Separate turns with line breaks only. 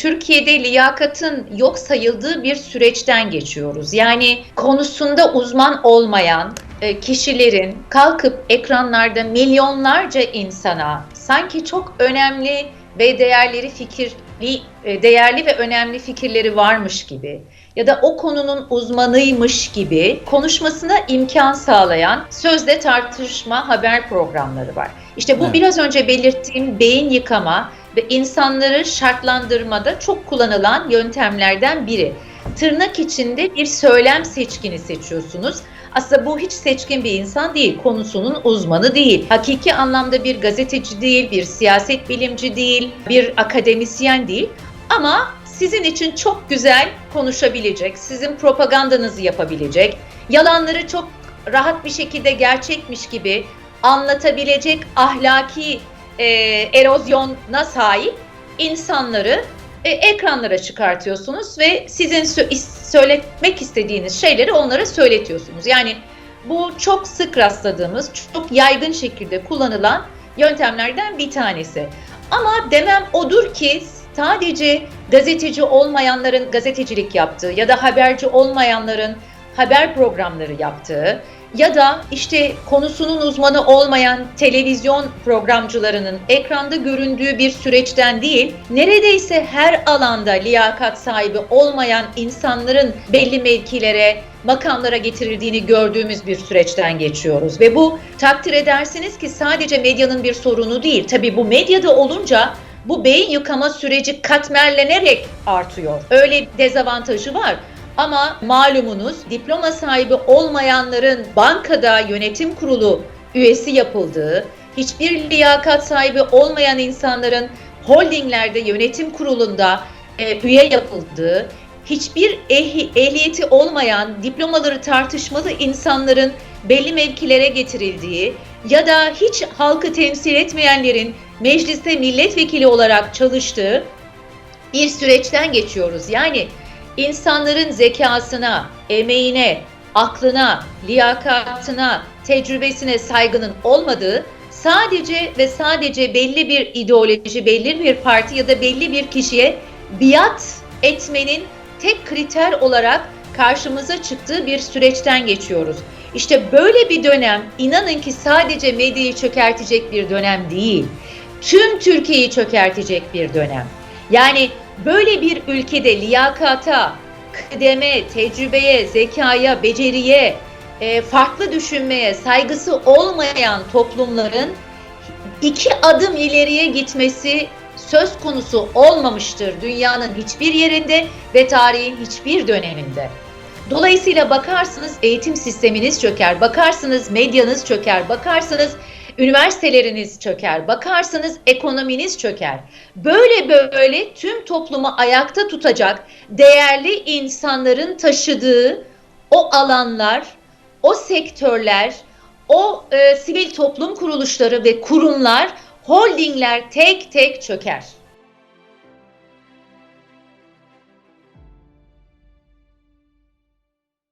Türkiye'de liyakatın yok sayıldığı bir süreçten geçiyoruz. Yani konusunda uzman olmayan e, kişilerin kalkıp ekranlarda milyonlarca insana sanki çok önemli ve değerleri fikirli e, değerli ve önemli fikirleri varmış gibi ya da o konunun uzmanıymış gibi konuşmasına imkan sağlayan sözde tartışma haber programları var. İşte bu
Evet.
biraz önce belirttiğim beyin yıkama ve insanları şartlandırmada çok kullanılan yöntemlerden biri. Tırnak içinde bir söylem seçkini seçiyorsunuz. Aslında bu hiç seçkin bir insan değil, konusunun uzmanı değil. Hakiki anlamda bir gazeteci değil, bir siyaset bilimci değil, bir akademisyen değil. Ama sizin için çok güzel konuşabilecek, sizin propagandanızı yapabilecek, yalanları çok rahat bir şekilde gerçekmiş gibi anlatabilecek ahlaki e, erozyona sahip insanları e, ekranlara çıkartıyorsunuz ve sizin sö- söyletmek istediğiniz şeyleri onlara söyletiyorsunuz. Yani bu çok sık rastladığımız, çok yaygın şekilde kullanılan yöntemlerden bir tanesi. Ama demem odur ki sadece gazeteci olmayanların gazetecilik yaptığı ya da haberci olmayanların haber programları yaptığı ya da işte konusunun uzmanı olmayan televizyon programcılarının ekranda göründüğü bir süreçten değil, neredeyse her alanda liyakat sahibi olmayan insanların belli mevkilere, makamlara getirildiğini gördüğümüz bir süreçten geçiyoruz. Ve bu takdir edersiniz ki sadece medyanın bir sorunu değil. Tabii bu medyada olunca bu beyin yıkama süreci katmerlenerek artıyor. Öyle dezavantajı var. Ama malumunuz diploma sahibi olmayanların bankada yönetim kurulu üyesi yapıldığı, hiçbir liyakat sahibi olmayan insanların holdinglerde yönetim kurulunda e, üye yapıldığı, hiçbir ehli- ehliyeti olmayan diplomaları tartışmalı insanların belli mevkilere getirildiği ya da hiç halkı temsil etmeyenlerin mecliste milletvekili olarak çalıştığı bir süreçten geçiyoruz. Yani insanların zekasına, emeğine, aklına, liyakatına, tecrübesine saygının olmadığı sadece ve sadece belli bir ideoloji, belli bir parti ya da belli bir kişiye biat etmenin tek kriter olarak karşımıza çıktığı bir süreçten geçiyoruz. İşte böyle bir dönem inanın ki sadece medyayı çökertecek bir dönem değil. Tüm Türkiye'yi çökertecek bir dönem. Yani böyle bir ülkede liyakata, kıdeme, tecrübeye, zekaya, beceriye, e, farklı düşünmeye saygısı olmayan toplumların iki adım ileriye gitmesi söz konusu olmamıştır dünyanın hiçbir yerinde ve tarihin hiçbir döneminde. Dolayısıyla bakarsınız eğitim sisteminiz çöker, bakarsınız medyanız çöker, bakarsınız üniversiteleriniz çöker, bakarsınız ekonominiz çöker. Böyle böyle tüm toplumu ayakta tutacak değerli insanların taşıdığı o alanlar, o sektörler, o e, sivil toplum kuruluşları ve kurumlar, holdingler tek tek çöker.